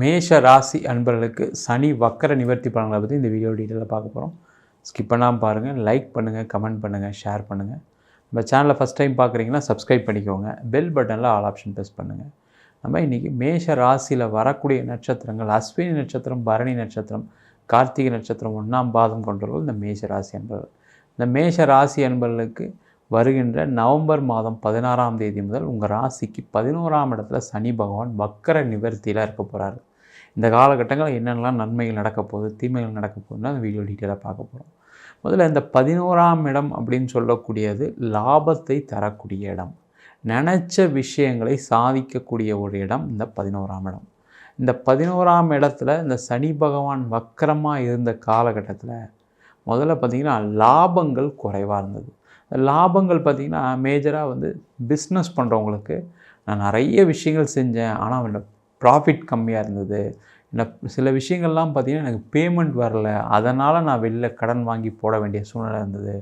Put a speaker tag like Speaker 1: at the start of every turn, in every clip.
Speaker 1: மேஷ ராசி அன்பர்களுக்கு சனி வக்கர நிவர்த்தி பலன்களை பற்றி இந்த வீடியோ டீட்டெயிலாக பார்க்க போகிறோம் ஸ்கிப் பண்ணாமல் பாருங்கள் லைக் பண்ணுங்கள் கமெண்ட் பண்ணுங்கள் ஷேர் பண்ணுங்கள் நம்ம சேனலை ஃபஸ்ட் டைம் பார்க்குறீங்கன்னா சப்ஸ்கிரைப் பண்ணிக்கோங்க. பெல் பட்டனில் ஆல் ஆப்ஷன் ப்ரெஸ் பண்ணுங்கள் நம்ம இன்றைக்கி மேஷ ராசியில் வரக்கூடிய நட்சத்திரங்கள் அஸ்வினி நட்சத்திரம் பரணி நட்சத்திரம் கார்த்திகை நட்சத்திரம் ஒன்றாம் பாதம் கொண்டவர்கள் இந்த மேஷ ராசி அன்பர்கள். இந்த மேஷ ராசி அன்பர்களுக்கு வருகின்ற நவம்பர் மாதம் பதினாறாம் தேதி முதல் உங்கள் ராசிக்கு பதினோராம் இடத்துல சனி பகவான் வக்கர நிவர்த்தியில் இருக்க போகிறாரு இந்த காலகட்டங்களில் என்னென்னலாம் நன்மைகள் நடக்க போகுது தீமைகள் நடக்க போகுதுன்னு அந்த வீடியோ டீட்டெயிலாக பார்க்க போகிறோம். முதல்ல இந்த பதினோராம் இடம் அப்படின்னு சொல்லக்கூடியது லாபத்தை தரக்கூடிய இடம். நினச்ச விஷயங்களை சாதிக்கக்கூடிய ஒரு இடம் இந்த பதினோராம் இடம். இந்த பதினோராம் இடத்துல இந்த சனி பகவான் வக்கரமாக இருந்த காலகட்டத்தில் முதல்ல பார்த்திங்கன்னா லாபங்கள் குறைவாக இருந்தது. லாபங்கள் பார்த்திங்கன்னா மேஜராக வந்து பிஸ்னஸ் பண்ணுறவங்களுக்கு நான் நிறைய விஷயங்கள் செஞ்சேன். ஆனால் ப்ராஃபிட் கம்மியாக இருந்தது. என்ன சில விஷயங்கள்லாம் பார்த்திங்கன்னா எனக்கு பேமெண்ட் வரல. அதனால் நான் வெளில கடன் வாங்கி போட வேண்டிய சூழ்நிலை இருந்தது.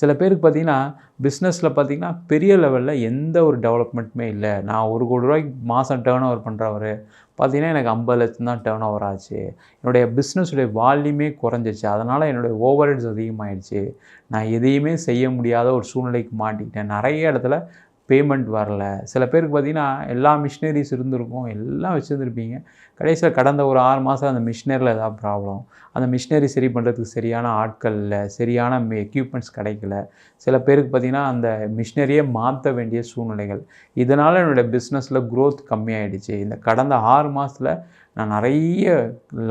Speaker 1: சில பேருக்கு பார்த்திங்கன்னா பிஸ்னஸில் பார்த்திங்கன்னா பெரிய லெவலில் எந்த ஒரு டெவலப்மெண்ட்டுமே இல்லை. நான் ஒரு கோடி ரூபாய்க்கு மாதம் டேர்ன் ஓவர் பண்ணுறவர் பார்த்திங்கன்னா எனக்கு ஐம்பது லட்சம் தான் டேர்ன் ஓவர் ஆச்சு. என்னுடைய பிஸ்னஸுடைய வால்யூமே குறைஞ்சிச்சு. அதனால் என்னுடைய ஓவர் ஹெட்ஸ் அதிகமாகிடுச்சு நான் எதையுமே செய்ய முடியாத ஒரு சூழ்நிலைக்கு மாட்டிக்கிட்டேன். நிறைய இடத்துல பேமெண்ட் வரல. சில பேருக்கு பார்த்திங்கன்னா எல்லா மிஷினரிஸ் இருந்திருக்கும் எல்லாம் வச்சுருந்துருப்பீங்க. கடைசியில் கடந்த ஒரு ஆறு மாதம் அந்த மிஷினரியில் ஏதாவது ப்ராப்ளம் அந்த மிஷினரி சரி பண்ணுறதுக்கு சரியான ஆட்கள் இல்லை சரியான எக்யூப்மெண்ட்ஸ் கிடைக்கல. சில பேருக்கு பார்த்திங்கன்னா அந்த மிஷினரியே மாற்ற வேண்டிய சூழ்நிலைகள். இதனால் என்னுடைய பிஸ்னஸில் க்ரோத் கம்மியாயிடுச்சு. இந்த கடந்த ஆறு மாதத்தில் நான் நிறைய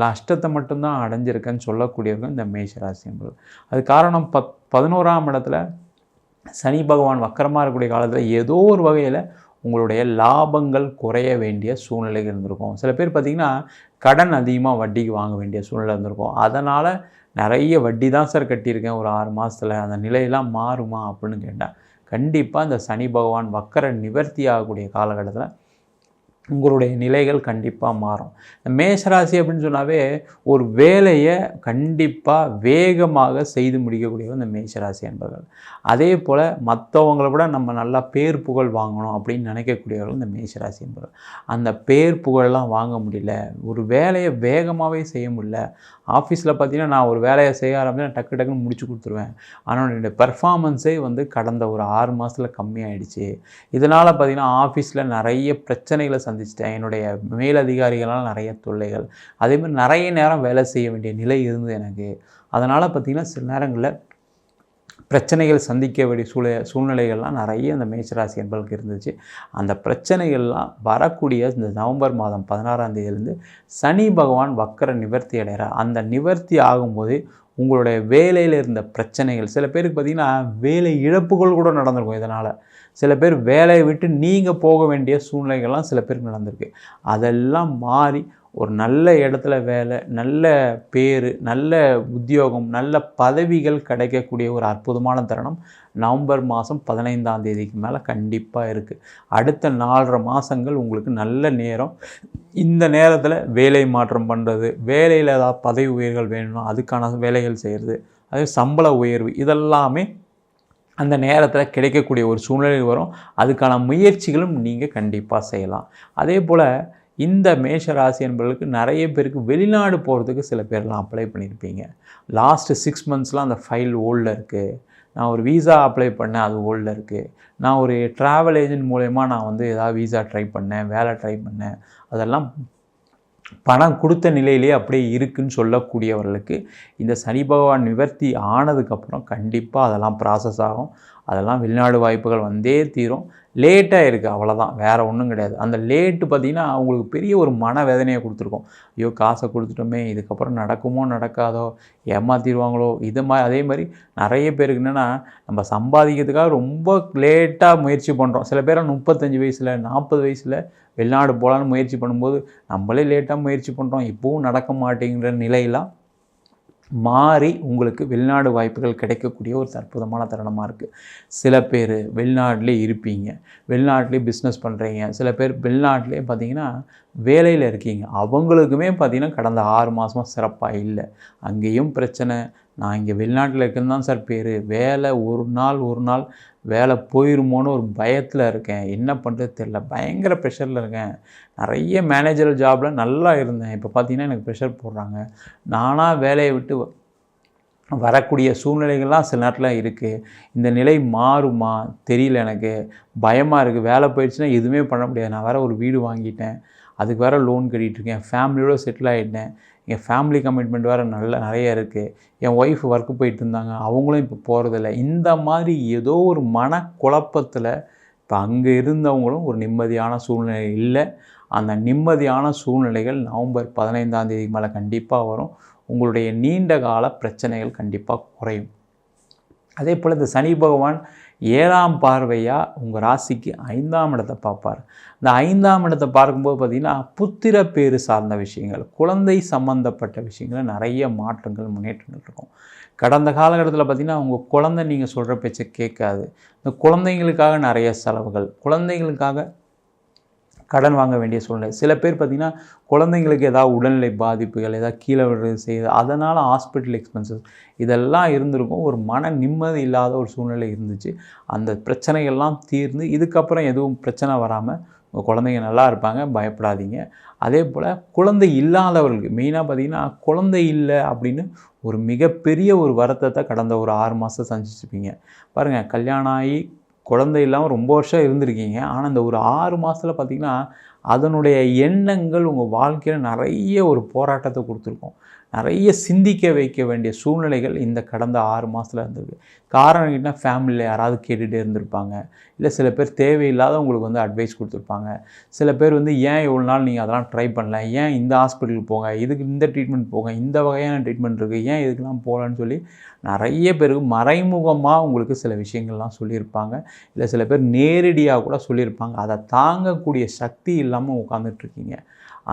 Speaker 1: நஷ்டத்தை மட்டும்தான் அடைஞ்சிருக்கேன்னு சொல்லக்கூடியவங்க இந்த மேஷராசி என்பது அது காரணம் பத் பதினோராம் இடத்துல சனி பகவான் வக்கரமாக இருக்கக்கூடிய காலத்தில் ஏதோ ஒரு வகையில் உங்களுடைய லாபங்கள் குறைய வேண்டிய சூழ்நிலை இருந்திருக்கும். சில பேர் பார்த்திங்கன்னா கடன் அதிகமாக வட்டிக்கு வாங்க வேண்டிய சூழ்நிலை இருந்திருக்கும். அதனால் நிறைய வட்டி தான் சார் கட்டியிருக்கேன். ஒரு ஆறு மாதத்தில் அந்த நிலையெல்லாம் மாறுமா அப்படின்னு கேட்டால் கண்டிப்பாக இந்த சனி பகவான் வக்கர நிவர்த்தி ஆகக்கூடிய காலகட்டத்தில் உங்களுடைய நிலைகள் கண்டிப்பாக மாறும். மேஷராசி அப்படின்னு சொன்னாவே ஒரு வேலையை கண்டிப்பாக வேகமாக செய்து முடிக்கக்கூடிய இந்த மேஷராசி என்பவர்கள் அதே போல் மற்றவங்களை விட நம்ம நல்லா பேர் புகழ் வாங்கணும் அப்படின்னு நினைக்கக்கூடியவர்கள் இந்த மேஷராசி என்பவர்கள் அந்த பேர் புகழெல்லாம் வாங்க முடியல. ஒரு வேலையை வேகமாகவே செய்ய முடியல. ஆஃபீஸில் பார்த்தீங்கன்னா நான் ஒரு வேலையை செய்ய ஆரம்பிச்சு டக்கு டக்குன்னு முடிச்சு கொடுத்துருவேன். ஆனால் என்னுடைய பெர்ஃபார்மன்ஸே வந்து கடந்த ஒரு ஆறு மாதத்தில் கம்மியாயிடுச்சு. இதனால் பார்த்திங்கன்னா ஆஃபீஸில் நிறைய பிரச்சனைகளை சந்திச்சிட்டேன். என்னுடைய மேலதிகாரிகளால் நிறைய தொல்லைகள். அதேமாதிரி நிறைய நேரம் வேலை செய்ய வேண்டிய நிலை இருந்தது எனக்கு. அதனால் பார்த்திங்கன்னா சில நேரங்களில் பிரச்சனைகள் சந்திக்க வேண்டிய சூழ சூழ்நிலைகள்லாம் நிறைய அந்த மேச்சராசி என்பதற்கு இருந்துச்சு. அந்த பிரச்சனைகள்லாம் வரக்கூடிய இந்த நவம்பர் மாதம் பதினாறாம் தேதியிலேருந்து சனி பகவான் வக்கர நிவர்த்தி அடைகிறார். அந்த நிவர்த்தி ஆகும்போது உங்களுடைய வேலையில் இருந்த பிரச்சனைகள் சில பேருக்கு பார்த்திங்கன்னா வேலை இழப்புகள் கூட நடந்திருக்கும் இதனால். சில பேர் வேலையை விட்டு நீங்கள் போக வேண்டிய சூழ்நிலைகள்லாம் சில பேருக்கு நடந்திருக்கு. அதெல்லாம் மாறி ஒரு நல்ல இடத்துல வேலை நல்ல பேர் நல்ல உத்தியோகம் நல்ல பதவிகள் கிடைக்கக்கூடிய ஒரு அற்புதமான தருணம் நவம்பர் மாதம் பதினைந்தாம் தேதிக்கு மேலே கண்டிப்பாக இருக்குது அடுத்த நாலரை மாதங்கள் உங்களுக்கு நல்ல நேரம். இந்த நேரத்தில் வேலை மாற்றம் பண்ணுறது வேலையில் ஏதாவது பதவி உயர்கள் வேணும்னா அதுக்கான வேலைகள் செய்கிறது அதே சம்பள உயர்வு இதெல்லாமே அந்த நேரத்தில் கிடைக்கக்கூடிய ஒரு சூழ்நிலை வரும். அதுக்கான முயற்சிகளும் நீங்கள் கண்டிப்பாக செய்யலாம். அதே போல் இந்த மேஷ ராசி என்பவர்களுக்கு நிறைய பேருக்கு வெளிநாடு போகிறதுக்கு சில பேர்லாம் அப்ளை பண்ணியிருப்பீங்க. லாஸ்ட்டு சிக்ஸ் மந்த்ஸ்லாம் அந்த ஃபைல் ஓல்டில் இருக்குது நான் ஒரு வீசா அப்ளை பண்ணேன் அது ஓல்டில் இருக்குது நான் ஒரு ட்ராவல் ஏஜென்ட் மூலயமா நான் வந்து ஏதாவது வீசா ட்ரை பண்ணேன் வேலை ட்ரை பண்ணேன். அதெல்லாம் பணம் கொடுத்த நிலையிலே அப்படியே இருக்குன்னு சொல்லக்கூடியவர்களுக்கு இந்த சனி பகவான் நிவர்த்தி ஆனதுக்கப்புறம் கண்டிப்பாக அதெல்லாம் ப்ராசஸ் ஆகும். அதெல்லாம் வெளிநாடு வாய்ப்புகள் வந்தே தீரும். லேட்டாக இருக்குது அவ்வளோதான் வேறு ஒன்றும் கிடையாது. அந்த லேட்டு பார்த்திங்கன்னா அவங்களுக்கு பெரிய ஒரு மன வேதனையை கொடுத்துருக்கோம். ஐயோ காசை கொடுத்துட்டோமே இதுக்கப்புறம் நடக்குமோ நடக்காதோ ஏமாற்றிடுவாங்களோ இது மாதிரி அதே மாதிரி நிறைய பேருக்கு என்னென்னா நம்ம சம்பாதிக்கிறதுக்காக ரொம்ப லேட்டாக முயற்சி பண்ணுறோம் சில பேர் முப்பத்தஞ்சு வயசில் நாற்பது வயசில் வெளிநாடு போகலான்னு முயற்சி பண்ணும்போது நம்மளே லேட்டாக முயற்சி பண்ணுறோம் இப்போவும் நடக்க மாட்டேங்கிற நிலையெல்லாம் மாறி உங்களுக்கு வெளிநாடு வாய்ப்புகள் கிடைக்கக்கூடிய ஒரு அற்புதமான தருணமாக இருக்குது சில பேர் வெளிநாட்டிலே இருப்பீங்க. வெளிநாட்டிலே பிஸ்னஸ் பண்ணுறீங்க சில பேர் வெளிநாட்டிலே பார்த்தீங்கன்னா வேலையில் இருக்கீங்க. அவங்களுக்குமே பார்த்திங்கன்னா கடந்த ஆறு மாதமாக சிறப்பாக இல்லை. அங்கேயும் பிரச்சனை. நான் இங்கே வெளிநாட்டில் இருக்குன்னு தான் சார் பேர். வேலை ஒரு நாள் ஒரு நாள் வேலை போயிருமோன்னு ஒரு பயத்தில் இருக்கேன். என்ன பண்ணுறது தெரில பயங்கர ப்ரெஷரில் இருக்கேன். நிறைய மேனேஜர் ஜாபில் நல்லா இருந்தேன். இப்போ பார்த்தீங்கன்னா எனக்கு ப்ரெஷர் போடுறாங்க. நானாக வேலையை விட்டு வரக்கூடிய சூழ்நிலைகள்லாம் சில நேரத்தில் இருக்குது இந்த நிலை மாறுமா? தெரியல எனக்கு. பயமாக இருக்குது வேலை போயிடுச்சுன்னா எதுவுமே பண்ண முடியாது. நான் வேறு ஒரு வீடு வாங்கிட்டேன். அதுக்கு வேறு லோன் கட்டிகிட்ருக்கேன் ஃபேமிலியோடு செட்டில் ஆகிட்டேன் என் ஃபேமிலி கமிட்மெண்ட் வேறு நல்ல நிறைய இருக்குது என் ஒய்ஃப் ஒர்க்கு போயிட்டு இருந்தாங்க. அவங்களும் இப்போ போகிறதில்ல இந்த மாதிரி ஏதோ ஒரு மன குழப்பத்தில் இப்போ அங்கே இருந்தவங்களும் ஒரு நிம்மதியான சூழ்நிலை இல்லை. அந்த நிம்மதியான சூழ்நிலைகள் நவம்பர் பதினைந்தாம் தேதி மேலே கண்டிப்பாக வரும். உங்களுடைய நீண்ட கால பிரச்சனைகள் கண்டிப்பாக குறையும். அதே போல் இந்த சனி பகவான் ஏழாம் பார்வையாக உங்கள் ராசிக்கு ஐந்தாம் இடத்தை பார்ப்பார். இந்த ஐந்தாம் இடத்தை பார்க்கும்போது பார்த்திங்கன்னா புத்திர பேறு சார்ந்த விஷயங்கள் குழந்தை சம்பந்தப்பட்ட விஷயங்கள் நிறைய மாற்றங்கள் முன்னேற்றங்கள் இருக்கும். கடந்த காலகட்டத்தில் பார்த்திங்கன்னா உங்கள் குழந்தை நீங்கள் சொல்கிற பேச்சை கேட்காது. இந்த குழந்தைங்களுக்காக நிறைய செலவுகள் குழந்தைங்களுக்காக கடன் வாங்க வேண்டிய சூழ்நிலை. சில பேர் பார்த்திங்கன்னா குழந்தைங்களுக்கு ஏதாவது உடல்நிலை பாதிப்புகள் ஏதாவது கீழே விடுறது செய்யுது அதனால் ஹாஸ்பிட்டல் எக்ஸ்பென்சஸ் இதெல்லாம் இருந்திருக்கும். ஒரு மன நிம்மதி இல்லாத ஒரு சூழ்நிலை இருந்துச்சு. அந்த பிரச்சனைகள்லாம் தீர்ந்து இதுக்கப்புறம் எதுவும் பிரச்சனை வராமல் உங்கள் குழந்தைங்க நல்லா இருப்பாங்க பயப்படாதீங்க. அதே போல் குழந்தை இல்லாதவர்களுக்கு மெயினாக பார்த்திங்கன்னா குழந்தை இல்லை அப்படின்னு ஒரு மிகப்பெரிய ஒரு வருத்தத்தை கடந்த ஒரு ஆறு மாதம் சந்திச்சிருப்பீங்க. பாருங்கள் கல்யாணம் ஆகி குழந்தை இல்லாமல் ரொம்ப வருஷம் இருந்திருக்கீங்க. ஆனால் இந்த ஒரு ஆறு மாதத்தில் பார்த்திங்கன்னா அதனுடைய எண்ணங்கள் உங்கள் வாழ்க்கையில் நிறைய ஒரு போராட்டத்தை கொடுத்துருக்கோம். நிறைய சிந்திக்க வைக்க வேண்டிய சூழ்நிலைகள் இந்த கடந்த ஆறு மாதத்தில் இருந்திருக்கு காரணம் என்ன ஃபேமிலியில் யாராவது கேட்டுகிட்டே இருந்திருப்பாங்க. இல்லை சில பேர் தேவையில்லாத உங்களுக்கு வந்து அட்வைஸ் கொடுத்துருப்பாங்க. சில பேர் வந்து ஏன் இவ்வளோ நாள் நீங்கள் அதெல்லாம் ட்ரை பண்ணல? ஏன் இந்த ஹாஸ்பிட்டலுக்கு போங்க? இதுக்கு இந்த ட்ரீட்மெண்ட் போங்க? இந்த வகையான ட்ரீட்மெண்ட் இருக்குது ஏன் இதுக்கெல்லாம் போகலான்னு சொல்லி நிறைய பேருக்கு மறைமுகமாக உங்களுக்கு சில விஷயங்கள்லாம் சொல்லியிருப்பாங்க. இல்லை சில பேர் நேரடியாக கூட சொல்லியிருப்பாங்க. அதை தாங்கக்கூடிய சக்தி இல்லாமல் உட்காந்துட்ருக்கீங்க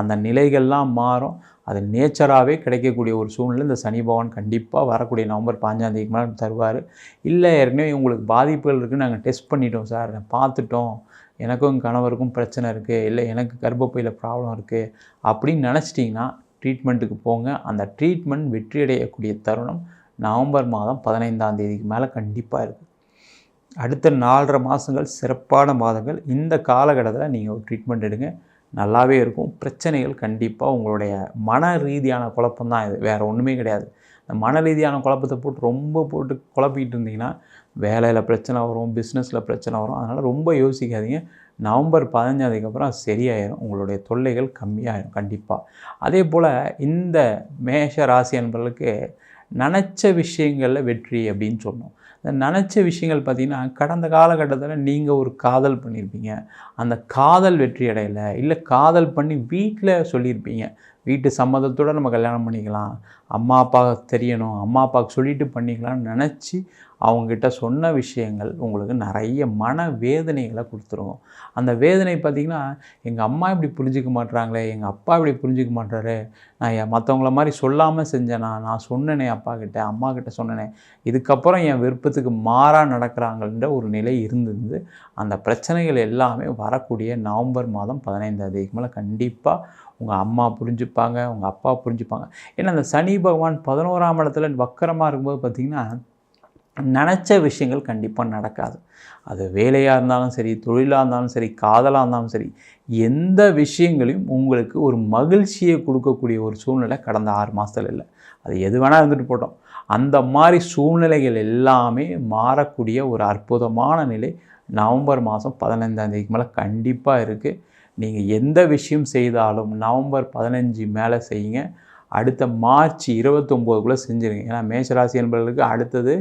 Speaker 1: அந்த நிலைகள்லாம் மாறும். அது நேச்சராகவே கிடைக்கக்கூடிய ஒரு சூழ்நிலை. இந்த சனி பகவான் கண்டிப்பாக வரக்கூடிய நவம்பர் பாஞ்சாம் தேதிக்கு மேலே தருவார். இல்லை ஏற்கனவே உங்களுக்கு பாதிப்புகள் இருக்குன்னு நாங்கள் டெஸ்ட் பண்ணிட்டோம் சார். பார்த்துட்டோம். எனக்கும் கணவருக்கும் பிரச்சனை இருக்குது இல்லை எனக்கு கர்ப்பப்பையில் ப்ராப்ளம் இருக்குது அப்படின்னு நினச்சிட்டிங்கன்னா ட்ரீட்மெண்ட்டுக்கு போங்க. அந்த ட்ரீட்மெண்ட் வெற்றியடையக்கூடிய தருணம் நவம்பர் மாதம் பதினைந்தாம் தேதிக்கு மேலே கண்டிப்பாக இருக்குது அடுத்த நாலரை மாதங்கள் சிறப்பான மாதங்கள். இந்த காலகட்டத்தில் நீங்கள் ஒரு ட்ரீட்மெண்ட் எடுங்க. நல்லாவே இருக்கும். பிரச்சனைகள் கண்டிப்பாக உங்களுடைய மன ரீதியான குழப்பம் தான் இது. வேறு ஒன்றுமே கிடையாது. இந்த மன ரீதியான குழப்பத்தை போட்டு ரொம்ப போட்டு குழப்பிக்கிட்டு இருந்தீங்கன்னா வேலையில் பிரச்சனை வரும் பிஸ்னஸில் பிரச்சனை வரும். அதனால் ரொம்ப யோசிக்காதீங்க. நவம்பர் பதினஞ்சாவதுக்கு அது சரியாயிடும் உங்களுடைய தொல்லைகள் கம்மியாயிடும் கண்டிப்பாக அதே போல் இந்த மேஷ ராசி என்பவர்களுக்கு நினச்ச விஷயங்களில் வெற்றி அப்படின்னு சொன்னோம் நினச்ச விஷயங்கள் பார்த்திங்கன்னா கடந்த காலகட்டத்தில் நீங்கள் ஒரு காதல் பண்ணியிருப்பீங்க. அந்த காதல் வெற்றி அடையலை இல்லை காதல் பண்ணி வீட்டில் சொல்லியிருப்பீங்க. வீட்டு சம்மதத்தோடு நம்ம கல்யாணம் பண்ணிக்கலாம். அம்மா அப்பா தெரியணும். அம்மா அப்பாவுக்கு சொல்லிட்டு பண்ணிக்கலாம்னு நினச்சி அவங்கக்கிட்ட சொன்ன விஷயங்கள் உங்களுக்கு நிறைய மன வேதனைகளை கொடுத்துருவோம் அந்த வேதனை பார்த்திங்கன்னா எங்கள் அம்மா இப்படி புரிஞ்சிக்க மாட்டுறாங்களே எங்கள் அப்பா இப்படி புரிஞ்சிக்க மாட்டாரு நான் என் மற்றவங்கள மாதிரி சொல்லாமல் செஞ்சேனா நான் சொன்னனே அப்பா கிட்ட அம்மா கிட்ட சொன்னனே இதுக்கப்புறம் என் விருப்பத்துக்கு மாறாக நடக்கிறாங்கன்ற ஒரு நிலை இருந்தது. அந்த பிரச்சனைகள் எல்லாமே வரக்கூடிய நவம்பர் மாதம் பதினைந்தாம் தேதிக்கு மேலே கண்டிப்பாக உங்கள் அம்மா புரிஞ்சுப்பாங்க உங்கள் அப்பா புரிஞ்சுப்பாங்க. ஏன்னா அந்த சனி பகவான் பதினோராம் இடத்துல வக்கரமாக இருக்கும்போது பார்த்திங்கன்னா நினச்ச விஷயங்கள் கண்டிப்பாக நடக்காது. அது வேலையாக இருந்தாலும் சரி தொழிலாக இருந்தாலும் சரி காதலாக இருந்தாலும் சரி எந்த விஷயங்களையும் உங்களுக்கு ஒரு மகிழ்ச்சியை கொடுக்கக்கூடிய ஒரு சூழ்நிலை கடந்த ஆறு மாதத்தில் இல்லை. அது எது வேணால் இருந்துட்டு போட்டோம். அந்த மாதிரி சூழ்நிலைகள் எல்லாமே மாறக்கூடிய ஒரு அற்புதமான நிலை நவம்பர் மாதம் பதினைந்தாம் தேதிக்கு மேலே கண்டிப்பாக இருக்குது நீங்கள் எந்த விஷயம் செய்தாலும் நவம்பர் பதினஞ்சு மேலே செய்யுங்க. அடுத்த மார்ச் இருபத்தொம்போதுக்குள்ளே செஞ்சுருங்க. ஏன்னா மேஷராசி என்பவர்களுக்கு அடுத்தது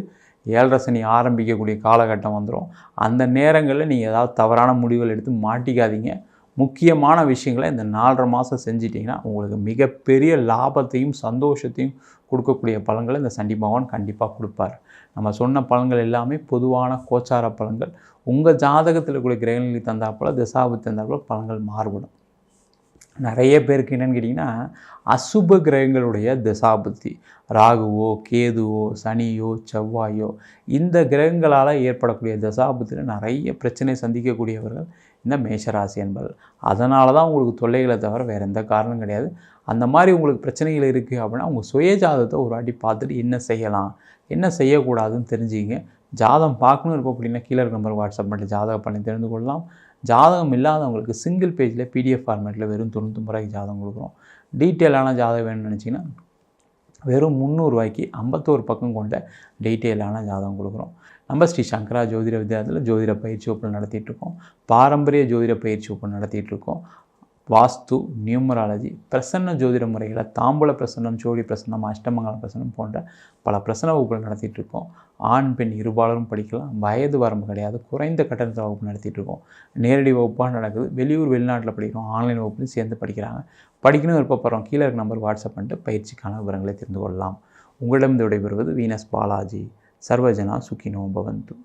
Speaker 1: ஏழரை சனி ஆரம்பிக்கக்கூடிய காலகட்டம் வந்துடும் அந்த நேரங்களில் நீங்கள் ஏதாவது தவறான முடிவுகள் எடுத்து மாட்டிக்காதீங்க. முக்கியமான விஷயங்களை இந்த நாலரை மாதம் செஞ்சிட்டிங்கன்னா உங்களுக்கு மிகப்பெரிய லாபத்தையும் சந்தோஷத்தையும் கொடுக்கக்கூடிய பலன்களை இந்த சண்டி பகவான் கண்டிப்பாக கொடுப்பார். நம்ம சொன்ன பலன்கள் எல்லாமே பொதுவான கோச்சார பலன்கள் உங்கள் ஜாதகத்தில் கூடிய கிரகங்களுக்கு தந்தாப்பில் திசாபுத்தி தந்தாப்பில் பலன்கள் மாறுபடும். நிறைய பேருக்கு என்னென்னு கேட்டிங்கன்னா அசுப கிரகங்களுடைய திசாபுத்தி ராகுவோ கேதுவோ சனியோ செவ்வாயோ இந்த கிரகங்களால் ஏற்படக்கூடிய திசாபுத்தியில் நிறைய பிரச்சனை சந்திக்கக்கூடியவர்கள் இந்த மேஷராசி என்பர்கள். அதனால தான் உங்களுக்கு தொல்லைகளை தவிர வேறு எந்த காரணம் கிடையாது. அந்த மாதிரி உங்களுக்கு பிரச்சனைகள் இருக்குது அப்படின்னா உங்கள் சுய ஜாதகத்தை ஒரு வாட்டி பார்த்துட்டு என்ன செய்யலாம் என்ன செய்யக்கூடாதுன்னு தெரிஞ்சுக்கிங்க. ஜாதகம் பார்க்கணும் இருப்போம் அப்படின்னா கீழே இருக்க நம்பர் வாட்ஸ்அப் பண்ணி ஜாதகம் பண்ணி தெரிந்து கொள்ளலாம். ஜாதகம் இல்லாதவங்களுக்கு சிங்கிள் பேஜில் பிடிஎஃப் ஃபார்மேட்டில் வெறும் தொண்ணூற்றி ரூபாய்க்கு ஜாதகம் கொடுக்குறோம். டீட்டெயிலான ஜாதகம் வேணும்னு நினச்சிங்கன்னா வெறும் முந்நூறுரூவாய்க்கு ஐம்பத்தோரு பக்கம் கொண்ட டீட்டெயிலான ஜாதகம் கொடுக்குறோம். நம்ம ஸ்ரீ சங்கரா ஜோதிட வித்யாலயத்தில் ஜோதிட பயிற்சி வகுப்பு நடத்திட்டுருக்கோம் பாரம்பரிய ஜோதிட பயிற்சி வகுப்பு நடத்திட்டுருக்கோம் வாஸ்து நியூமராலஜி பிரசன்ன ஜோதிட முறைகளை தாம்பூல பிரசன்னம் ஜோடி பிரசன்னம் அஷ்டமங்கல பிரசன்னம் போன்ற பல பிரசன்ன வகுப்புகள் நடத்திட்டு இருக்கோம். ஆண் பெண் இருபாலரும் படிக்கலாம். வயது வரம்பு கிடையாது. குறைந்த கட்டணத்தில் வகுப்பு நடத்திட்டு இருக்கோம். நேரடி வகுப்பாக நடக்குது. வெளியூர் வெளிநாட்டில் படிக்கிறோம். ஆன்லைன் வகுப்புலையும் சேர்ந்து படிக்கிறாங்க. படிக்கணும் விருப்பப்படுறோம். கீழே இருக்க நம்பர் வாட்ஸ்அப் பண்ணிட்டு பயிற்சிக்கான விவரங்களை தெரிந்து கொள்ளலாம். உங்களிடம் விடைபெறுவது வீனஸ் பாலாஜி. சர்வஜனா சுக்கினோ பவந்து.